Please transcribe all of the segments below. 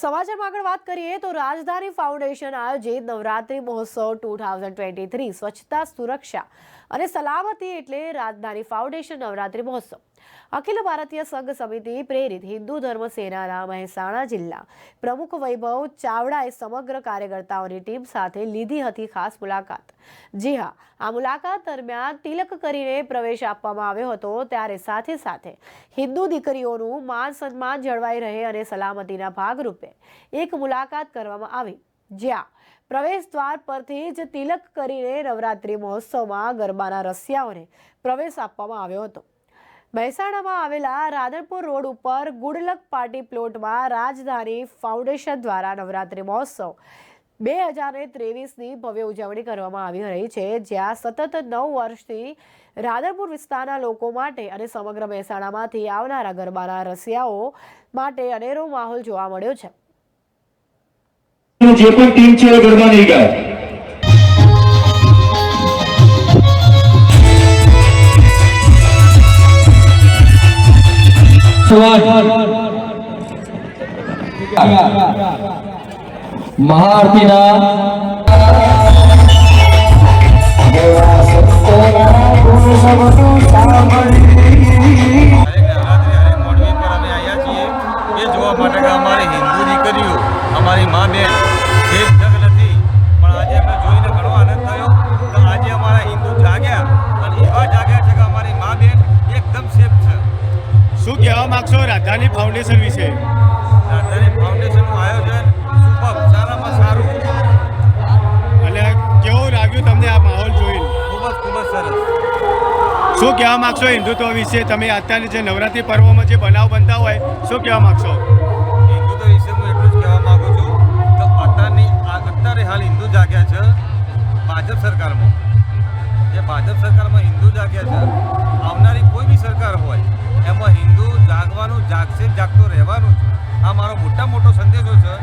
સમાચારમાં આગળ વાત કરીએ તો રાજધાની ફાઉન્ડેશન આયોજિત નવરાત્રી મહોત્સવ ટુ થાઉઝન્ડ ટ્વેન્ટી થ્રી સ્વચ્છતા સુરક્ષા અને સલામતી એટલે રાજધાની ફાઉન્ડેશન નવરાત્રી મહોત્સવ. અખિલ ભારતીય સંઘ સમિતિ પ્રેરિત હિન્દુ ધર્મ સેનાના મહેસાણા જિલ્લા પ્રમુખ વૈભવ ચાવડાએ સમગ્ર કાર્યકર્તાઓની ટીમ સાથે લીધી હતી ખાસ મુલાકાત. જી હા, આ મુલાકાત દરમિયાન તિલક કરીને પ્રવેશ આપવામાં આવ્યો હતો ત્યારે સાથે સાથે હિન્દુ દીકરીઓનું માન સન્માન જળવાઈ રહે અને સલામતીના ભાગરૂપે એક મુલાકાત કરવામાં આવી. જ્યાં પ્રવેશ દ્વાર પરથી જ તિલક કરીને નવરાત્રિ મહોત્સવમાં ગરબાના રસિયાઓને પ્રવેશ આપવામાં આવ્યો હતો. મહેસાણામાં આવેલા રાધનપુર રોડ ઉપર ગુડલક પાર્ટી પ્લોટમાં રાજધાની ફાઉન્ડેશન દ્વારા નવરાત્રિ મહોત્સવ. બે હજાર ત્રેવીસની ભવ્ય ઉજવણી કરવામાં આવી રહી છે, જ્યાં સતત નવ વર્ષથી રાધનપુર વિસ્તારના લોકો માટે અને સમગ્ર મહેસાણામાંથી આવનારા ગરબાના રસિયાઓ માટે અનેરો માહોલ જોવા મળ્યો છે. જે પણ ટીમ છે ગરબા નહીં ગાય. મહાઆરતીના માંગશો ફાઉન્ડેશન વિશે. રાજધાની ફાઉન્ડેશનનું આયોજન સુપર સારામાં સારું. એટલે કેવું લાગ્યું તમને આ માહોલ જોઈને? ખૂબ જ ખૂબ જ સરસ. શું કહેવા માંગશો હિન્દુત્વ વિશે? તમે અત્યારે જે નવરાત્રિ પર્વમાં જે બનાવ બનતા હોય શું કહેવા માંગશો? હિન્દુત્વ વિશે હું એટલું જ કહેવા માગું છું કે અત્યારની આ અત્યારે હાલ હિન્દુ જાગ્યા છે ભાજપ સરકારમાં. જે ભાજપ સરકારમાં હિન્દુ જાગ્યા છે આવનારી કોઈ બી સરકાર હોય એમાં હિન્દુ જાગવાનું જ જાગતો રહેવાનું છે. આ મારો મોટા મોટો સંદેશો છે.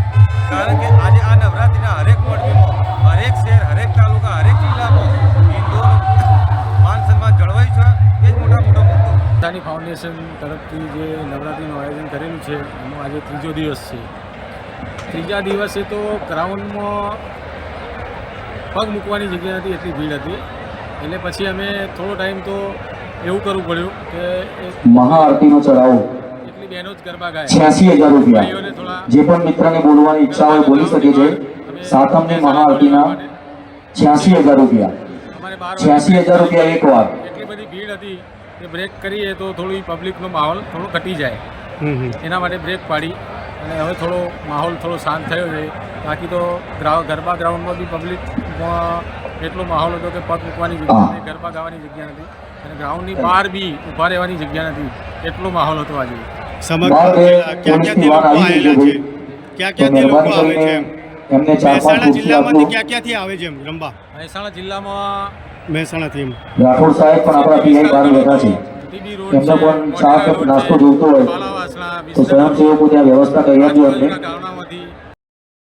કારણ કે આજે આ નવરાત્રિના હરેક મોડવીમાં હરેક શહેર હરેક તાલુકા હરેક જિલ્લામાં હિન્દુઓનું માન સન્માન જળવાય છે. એ જ મોટા મોટો મુદ્દો. પોતાની ફાઉન્ડેશન તરફથી જે નવરાત્રિનું આયોજન કરેલું છે એનો આજે ત્રીજો દિવસ છે. ત્રીજા દિવસે તો ગ્રાઉન્ડમાં પગ મૂકવાની જગ્યા નથી એટલી ભીડ હતી. એટલે પછી અમે થોડો ટાઈમ તો એવું કરવું પડ્યું કે એક મહાઆરતીનો ચડાવો એટલી જ ગરબા ગાય. છ્યાસી હજાર રૂપિયા થોડા જે પણ મિત્રને બોલવાની ઈચ્છા હોય બોલી શકે છે. સાતમને મહાઆરતીના છ્યાસી હજાર રૂપિયા. છ્યાસી હજાર રૂપિયા એક વાર. એટલી બધી ભીડ હતી કે બ્રેક કરીએ તો થોડી પબ્લિકનો માહોલ થોડો ઘટી જાય. એના માટે બ્રેક પાડી. અને હવે થોડો માહોલ થોડો શાંત થયો છે. બાકી તો ગરબા ગ્રાઉન્ડમાં બી પબ્લિક એટલો માહોલ હતો કે પગ મૂકવાની જગ્યા નથી ગરબા ગાવાની જગ્યા નથી. અને ગ્રાઉન્ડની બહાર બી ઊભા રહેવાની જગ્યા નથી. એટલો માહોલ હતો આજે. સમગ્ર ક્યાં ક્યાંથી લોકો આવેલા છે? ક્યાં ક્યાંથી લોકો આવે છે કરીને એમને ચાર પાંચ મહેસાણા જિલ્લામાંથી ક્યાં ક્યાંથી આવે છે એમ? રંબા મહેસાણા જિલ્લામાં મહેસાણાથી રાઠોડ સાહેબ પણ આપણા પીઆઈ બહાર બેઠા છે. એમને પણ ચા નાસ્તો જોઈતો હોય. તો સ્વયંસેવકો ત્યાં વ્યવસ્થા કરી આપજો